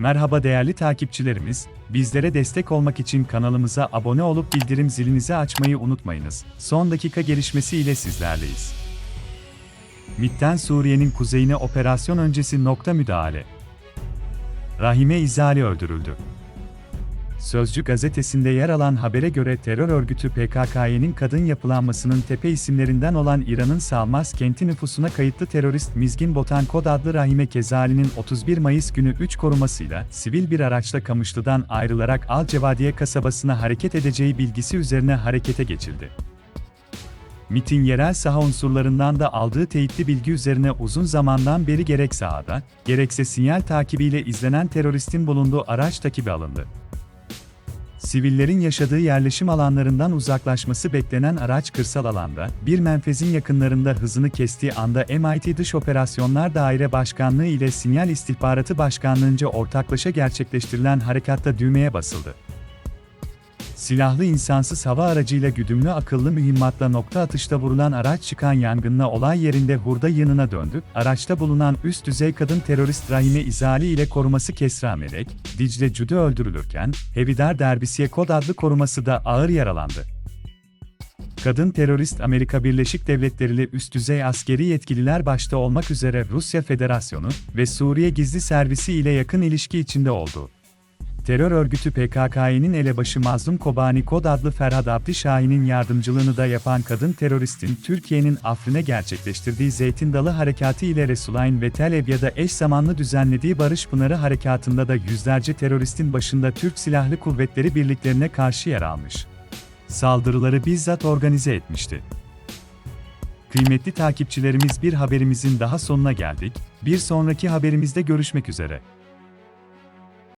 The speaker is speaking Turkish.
Merhaba değerli takipçilerimiz, bizlere destek olmak için kanalımıza abone olup bildirim zilinizi açmayı unutmayınız. Son dakika gelişmesi ile sizlerleyiz. MİT'ten Suriye'nin kuzeyine operasyon öncesi nokta müdahale. Rahime İzali öldürüldü. Sözcü gazetesinde yer alan habere göre terör örgütü PKK'nın kadın yapılanmasının tepe isimlerinden olan İran'ın Salmas kenti nüfusuna kayıtlı terörist Mizgin Botan Kod adlı Rahime Kezali'nin 31 Mayıs günü 3 korumasıyla sivil bir araçla Kamışlı'dan ayrılarak Al Cevadiye kasabasına hareket edeceği bilgisi üzerine harekete geçildi. MIT'in yerel saha unsurlarından da aldığı teyitli bilgi üzerine uzun zamandan beri gerek sahada, gerekse sinyal takibiyle izlenen teröristin bulunduğu araç takibi alındı. Sivillerin yaşadığı yerleşim alanlarından uzaklaşması beklenen araç kırsal alanda, bir menfezin yakınlarında hızını kestiği anda MIT Dış Operasyonlar Daire Başkanlığı ile Sinyal İstihbaratı Başkanlığı'nca ortaklaşa gerçekleştirilen harekatta düğmeye basıldı. Silahlı insansız hava aracıyla güdümlü akıllı mühimmatla nokta atışta vurulan araç çıkan yangınla olay yerinde hurda yanına döndü. Araçta bulunan üst düzey kadın terörist Rahime İzali ile koruması Kesra Melek, Dicle Cüdü öldürülürken, Hevidar Derbisiye Kod adlı koruması da ağır yaralandı. Kadın terörist Amerika Birleşik Devletleri ile üst düzey askeri yetkililer başta olmak üzere Rusya Federasyonu ve Suriye Gizli Servisi ile yakın ilişki içinde oldu. Terör örgütü PKK'nın elebaşı Mazlum Kobani Kod adlı Ferhat Abdi Şahin'in yardımcılığını da yapan kadın teröristin Türkiye'nin Afrin'e gerçekleştirdiği Zeytin Dalı Harekatı ile Resulayn ve Tel Abyad'a eş zamanlı düzenlediği Barış Pınarı Harekatı'nda da yüzlerce teröristin başında Türk Silahlı Kuvvetleri birliklerine karşı yer almış. Saldırıları bizzat organize etmişti. Kıymetli takipçilerimiz bir haberimizin daha sonuna geldik. Bir sonraki haberimizde görüşmek üzere.